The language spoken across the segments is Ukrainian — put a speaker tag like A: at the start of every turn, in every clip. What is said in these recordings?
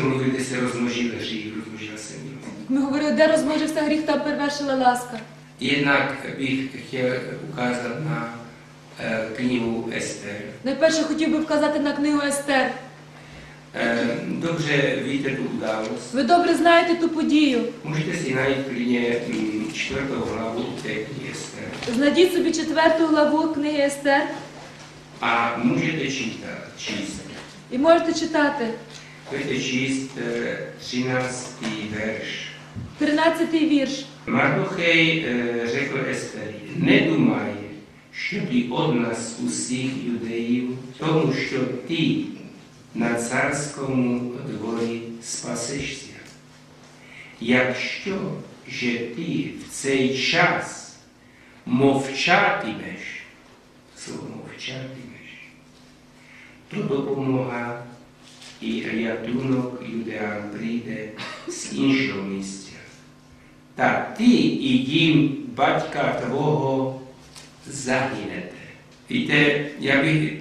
A: kde se rozmnožil hřích, rozmnožila se milost.
B: Ми говорили, де розмножився гріх, там перевершила ласка.
A: Jednak bych chtěl ukázat na eh, knihu Ester.
B: Найперше хотів би вказати на книгу Естер.
A: Eh, Dobře víte tu událost.
B: Ви добре знаєте ту подію.
A: Můžete si najít klidně mm, čtvrtou hlavu té knihy Ester.
B: Знайдіть собі четверту главу книги Естер
A: A můžete čítat, číst.
B: і можете читати
A: Budete číst eh, 13. verš.
B: 13 вірш.
A: Mardochej eh, řekl Esteri, nedumaj, що ти од нас усіх юдеїв, тому що ти на царському дворі спасешся. Якщо же ти в цей час мовчатимеш, слово мовчатимеш, то допомога і рятунок юдеям прийде з іншого місця. Та ти і дім батька твого загинете. Víte, já bych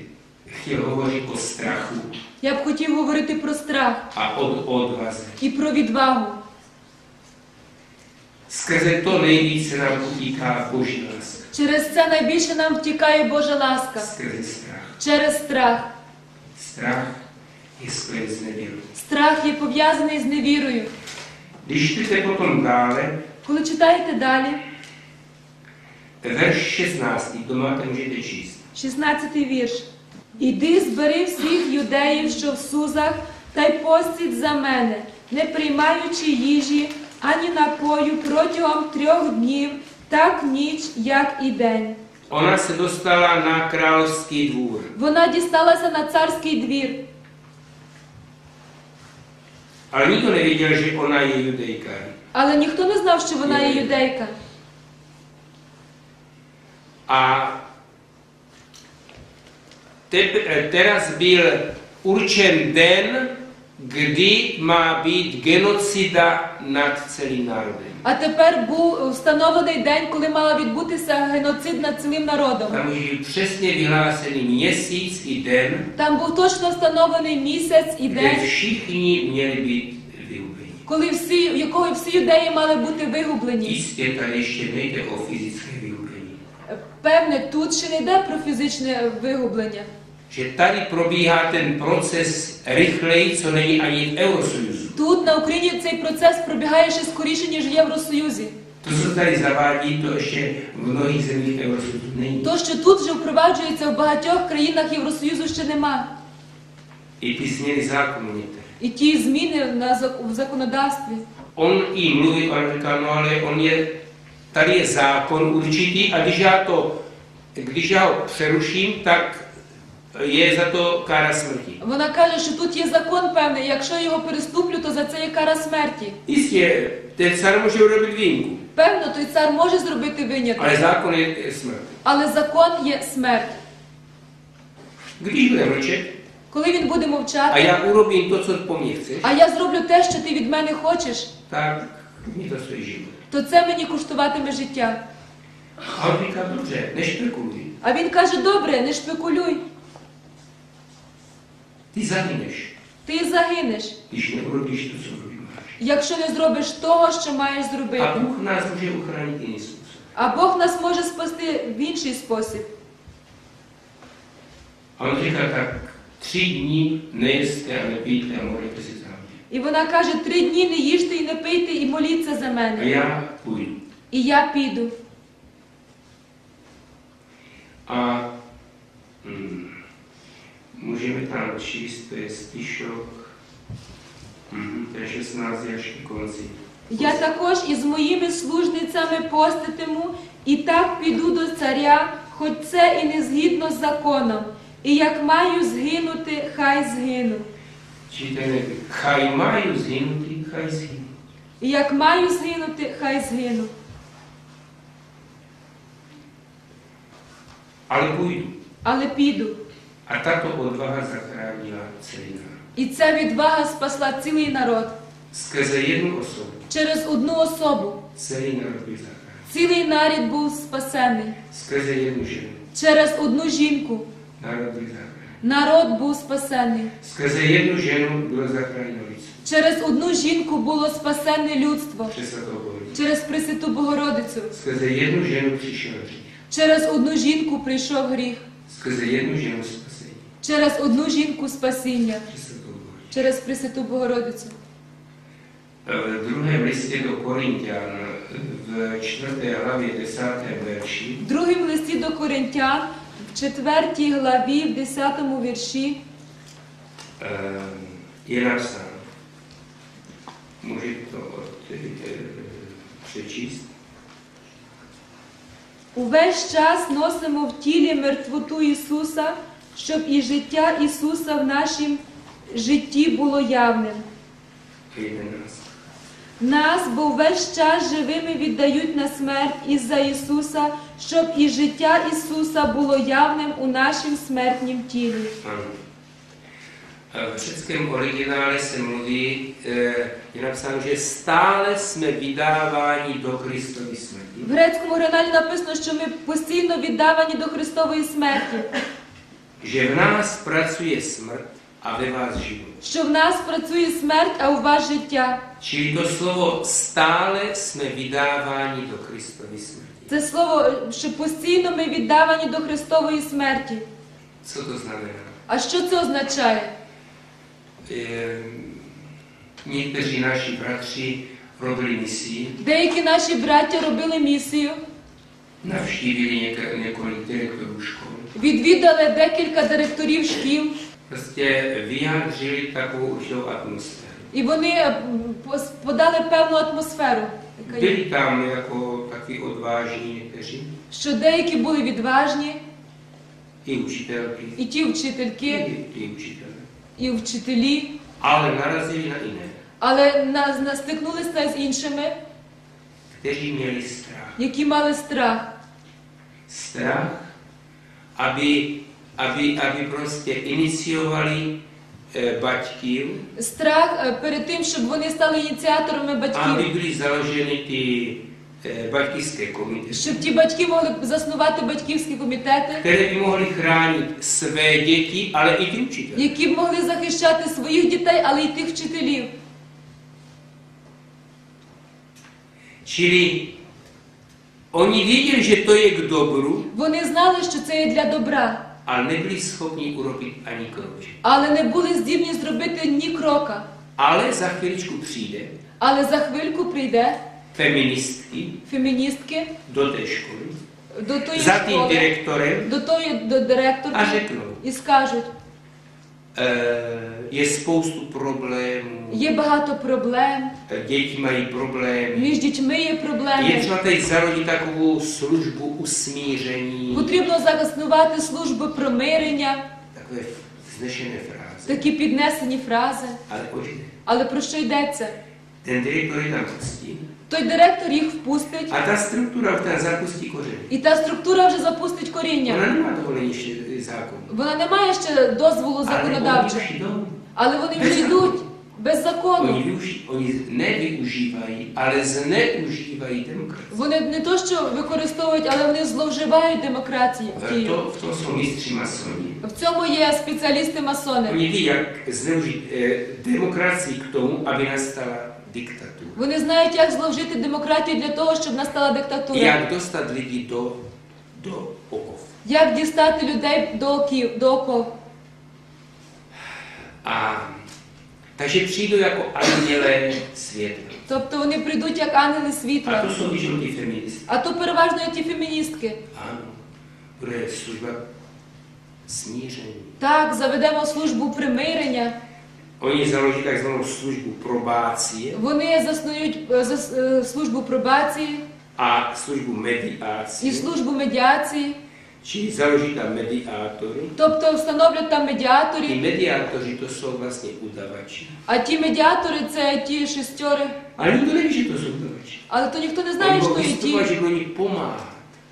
A: chtěl hovořit o strachu
B: Я б хотів говорити про страх
A: a o odvaze.
B: і про відвагу.
A: Skrze to nejvíce nám utíká Boží láska.
B: Через це найбільше нам втікає Божа ласка.
A: Skrze strach.
B: Через страх.
A: Strach je spojen s nevěrou.
B: Страх є пов'язаний з невірою.
A: Čtete potom dále,
B: Коли читаєте далі,
A: verš 16, to máte, můžete číst.
B: 16 вірш. Іди, збери всіх юдеїв, що в Сузах, та й постіть за мене, не приймаючи їжі ані напою протягом трьох днів, так ніч, як і день.
A: Ona se dostala na královský dvůr.
B: Вона дісталася на царський двір,
A: Ale nikdo nevěděl, že ona je judejka.
B: але ніхто не знав, що вона є юдейка.
A: A te, teraz byl určen den, kdy má být genocida nad celým národem.
B: А тепер був встановлений день, коли мала відбутися геноцид над цілим народом.
A: Byl přesně vyhlásený měsíc i den,
B: Там був точно встановлений місяць і день,
A: všichni měli být vyhubeni.
B: коли всі, в якого всі юдеї мали бути вигублені.
A: Jistě tady ještě nejde o fyzické vyhubení.
B: Певне, тут ще не йде про фізичне вигублення.
A: Že tady probíhá ten proces rychleji, co není ani v Eurosojuzu.
B: Тут на Україні цей процес пробігає ще скоріше, ніж в Євросоюзі.
A: To, co tady zavádí, to ještě v mnohých zemích Eurosojuzu není.
B: То, що тут вже впроваджується в багатьох країнах Євросоюзу, ще нема.
A: I ty směry zákonu některé.
B: І ті зміни на зак- в законодавстві.
A: On jí mluví, on říká, no ale on je, tady je zákon určitý a když já to, když já ho přeruším, tak je za to kára smrti.
B: Вона каже, що тут є закон певний, якщо я його переступлю, то за це є кара смерті.
A: Jistě, ten car může urobit výjimku,
B: Певно, той цар може зробити виняток,
A: zákon je je smrt.
B: але закон є смерть.
A: Bude mlčet
B: Коли він буде мовчати,
A: já urobím to, co po mně
B: а я зроблю те, що ти від мене хочеш,
A: tak mi to stojí život.
B: то це мені коштуватиме життя.
A: A on říká, dobře, nešpekuluj,
B: А він каже: добре, не шпекулюй,
A: ty zahyneš,
B: ти загинеш,
A: když neurobíš to, co urobit máš.
B: якщо не зробиш того, що маєш зробити.
A: Bůh nás může uchránit jiným způsobem.
B: А Бог нас може спасти в інший спосіб.
A: On říká tak, tři dní nejeste a nepijte a modlete si za mě.
B: І вона каже: три дні не їжте і не пийте, і моліться за мене.
A: já půjdu.
B: І я піду.
A: A mm, můžeme tam číst, to je stišok, mm, 16 až ke konci.
B: Я також із моїми служницями поститиму, і так піду до царя, хоч це і не згідно з законом. І як маю згинути, хай згину.
A: Čítáme, chaj mají zhynutý, chaj zhynu.
B: І як маю згинути, хай згину.
A: Ale půjdu.
B: Але піду.
A: Tato odvaha zachránila celý národ.
B: І ця відвага спасла цілий народ.
A: Skrze jednu osobu
B: Через одну особу.
A: národ byl zachránен.
B: Цілий нарід був спасений.
A: Skrze jednu ženu
B: Через одну жінку
A: byl zachránен.
B: Народ був спасений.
A: Skrze jednu ženu bylo zachráněno lidstvo.
B: Через одну жінку було спасене людство. Через Пресвяту Богородицю.
A: Skrze jednu ženu přišel hřích.
B: Через одну жінку прийшов гріх.
A: Jednu ženu spasení.
B: Через одну жінку спасіння. Через Пресвяту Богородицю.
A: V druhém listě do Korintian v čtvrté hlavě desátém verši
B: В другому листі до Коринтян, в 4 главі, в 10 вірші,
A: napsáno. Můžete to od, eh, přečíst?
B: Увесь час носимо в тілі мертвоту Ісуса, щоб і життя Ісуса в нашім житті було явним. Нас, бо весь час живими віддають на смерть із-за Ісуса, щоб і життя Ісуса було явним у нашім смертнім тілі.
A: V řeckém originále se mluví, je napsáno, že stále jsme vydáváni do Kristovy smrti.
B: В грецькому оригіналі написано, що ми постійно віддавані до Христової смерті,
A: Že v nás pracuje smrt a ve vás život.
B: що в нас працює смерть, а у вас життя.
A: Čili to slovo stále jsme vydáváni do Kristovy smrti.
B: Це слово, що постійно ми віддавані до Христової смерті.
A: Co to znamená?
B: А що це означає?
A: Eh, Někteří naši bratři robili misii,
B: Деякі наші браття робили місію,
A: několik direktorů škol.
B: Відвідали декілька директорів шкіл,
A: atmosféru.
B: і вони е, подали певну атмосферу.
A: Byli tam jako takový odvážní někteří,
B: що деякі були відважні,
A: i učitelky,
B: і ті вчительки,
A: učitelé.
B: і вчителі,
A: Ale narazili na jiné,
B: але на, на- стикнулися з іншими,
A: kteří měli strach.
B: які мали страх.
A: Strach, aby, aby, aby prostě iniciovali baťkів,
B: Страх перед тим, щоб вони стали ініціаторами батьків,
A: byly založeny ty eh, baťkівské komitety,
B: щоб ті батьки могли заснувати батьківські комітети,
A: které by mohly chránit své děti, ale i ty učitele.
B: які б могли захищати своїх дітей, але й тих вчителів.
A: Čili oni věděli, že to je k dobru,
B: Вони знали, що це є для добра,
A: ale nebyli schopni urobit ani kroček.
B: але не були здібні зробити ні крока.
A: Ale za chviličku přijde
B: Але за хвильку прийде
A: feministky
B: феміністки
A: do té školy
B: до тої
A: za tím
B: школи,
A: direktorem
B: до тої до директорки
A: a řeknou,
B: і скажуть,
A: e, je spoustu problémů,
B: є багато проблем,
A: e, děti mají problémy,
B: між дітьми є проблеми.
A: třeba teď zarodit takovou službu usmíření,
B: Потрібно заснувати службу примирення,
A: takové vznešené fráze.
B: такі піднесені фрази.
A: Jde?
B: Але про що йдеться?
A: Ten direktor je tam pustí
B: Той директор їх впустить,
A: ta struktura v tam zapustí kořeny.
B: і та структура вже запустить коріння.
A: nemá dovolení ještě zákon.
B: Вона не має ще дозволу законодавчого. Але вони вже йдуть без закону.
A: Využi- oni nevyužívají, ale zneužívají demokracii.
B: Вони не то, що використовують, але вони зловживають.
A: E, To, v tom jsou mistři masoni.
B: В цьому є спеціалісти масони.
A: Jak zneužít eh, demokracii k tomu, aby nastala diktatura.
B: Вони знають, як зловжити демократію для того, щоб настала диктатура.
A: Jak dostat lidi do, do okov.
B: Як дістати людей до оків, до оков.
A: A takže přijdou jako andělé světla.
B: Тобто вони прийдуть як ангели
A: A
B: світла.
A: to jsou většinou ty feministy.
B: А то переважно ті феміністки.
A: Ano, bude služba smíření.
B: Так, заведемо службу примирення.
A: Oni založí takzvanou službu probácie
B: Вони заснують е, зас- е, службу пробації
A: a službu
B: і службу медіації.
A: Čili založí tam mediátory.
B: Тобто встановлять там медіаторів.
A: mediátoři to jsou vlastně udavači.
B: А ті медіатори це ті шестьори.
A: Ale nikdo neví, že to jsou udavači.
B: Але то ніхто не знає, що
A: vystupovat,
B: ті.
A: oni pomáhat.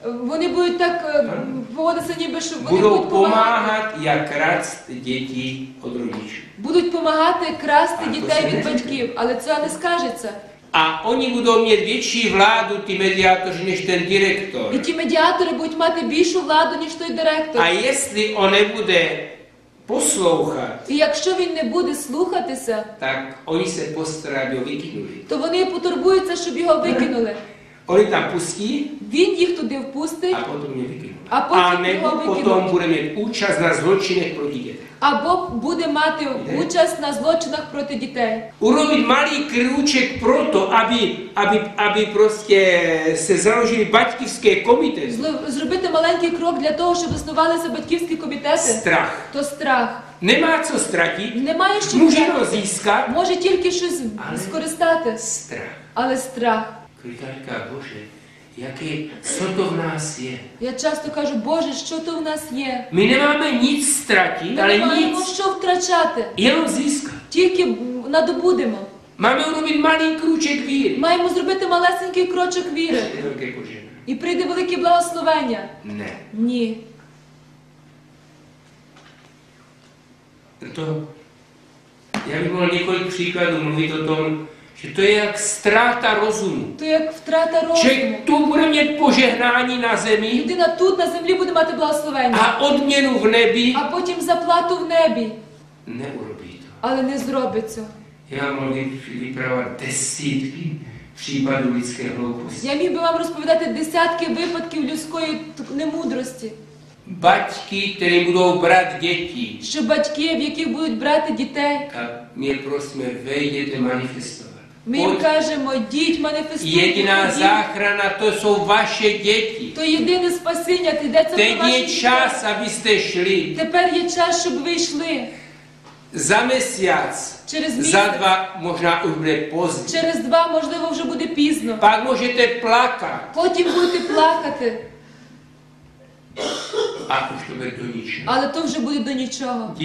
B: Вони будуть так е, поводитися, ніби що вони будуть допомагати.
A: pomáhat, jak krást děti od rodičů.
B: Будуть допомагати красти
A: А,
B: дітей від батьків, але це не скажеться.
A: A oni budou mít větší vládu, ty mediátoři, než ten direktor.
B: І ті медіатори будуть мати більшу владу, ніж той директор.
A: A jestli on nebude poslouchat,
B: І якщо він не буде слухатися,
A: tak oni se postarají, aby ho vykinuli.
B: то вони потурбуються, щоб його викинули.
A: Oni tam pustí
B: Він їх туди впустить,
A: a potom je vykinou.
B: A potom
A: A nebo potom bude mít účast na zločinech proti dětem.
B: Або буде мати участь на злочинах проти дітей.
A: Urobit malý krůček proto, aby, aby, aby prostě se založili baťkivské komite.
B: Зло- Зробити маленький крок для того, щоб існувалися батьківські комітети,
A: Strach.
B: то страх.
A: Nemá co ztratit,
B: Немає що
A: může ho
B: втратити.
A: získat.
B: може тільки щось
A: Але-
B: скористати,
A: Strach.
B: але страх.
A: Říká, Bože, jaký, co to v nás je?
B: Я часто кажу, Боже, що то в нас є?
A: My nemáme nic ztratit,
B: Ми
A: ale
B: не маємо
A: nic,
B: що втрачати,
A: jenom získat.
B: тільки надобудемо.
A: Máme urobit malý krůček víry.
B: Маємо зробити малесенький крочок віри, і прийде велике благословення.
A: Ne.
B: Ні.
A: To, já bych mohl několik příkladů mluvit o tom, že to je jak ztráta rozumu.
B: То як втрата розуму.
A: Člověk tu bude mít požehnání na zemi
B: Людина тут на землі буде мати благословення,
A: a odměnu v nebi.
B: а потім заплату в небі,
A: Neurobí to.
B: але не зробить цього.
A: Já mohl vy- vyprávat desítky případů lidské hlouposti.
B: Я міг би вам розповідати десятки випадків людської немудрості,
A: Baťky, které budou brát děti.
B: що батьки, в яких будуть брати дітей,
A: A my je prosíme, vejděte manifestovat.
B: Ми їм кажемо, манифестуйте.
A: Jediná
B: ходіть».
A: záchrana, to jsou vaše děti.
B: То єдине спасіння, ти йдеться про ваші
A: je
B: дітей.
A: čas, abyste šli.
B: Тепер є час, щоб ви йшли.
A: Za měsíc,
B: Через місяць,
A: dva možná už bude pozdě.
B: через два, можливо, вже буде пізно.
A: Pak můžete plakat
B: Потім будете плакати,
A: a už to bude do ničeho.
B: але то вже буде до нічого.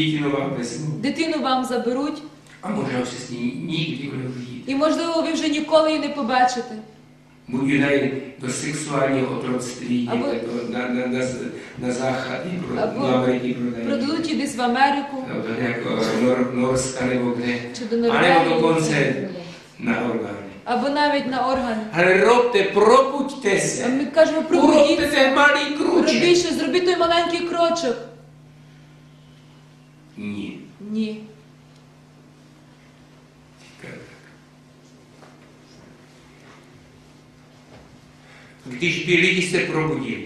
B: Дитину вам заберуть,
A: a možná už se s ní nikdy neuvidíte.
B: і можливо ви вже ніколи її не побачите.
A: Otroctví,
B: Abo-
A: někde do, na, na, na, na záchody pro,
B: Abo-
A: do Ameriky prodají.
B: Продадуть її десь в Америку
A: Norska nebo kde.
B: чи до
A: nebo
B: Норвегії,
A: dokonce na orgány.
B: або навіть на органи.
A: Ale robte, probuďte
B: А ми кажемо, пробудіться,
A: ten malý
B: робіть щось, зробіть той маленький крочок.
A: Ní.
B: Ні.
A: Když by lidi se probudili,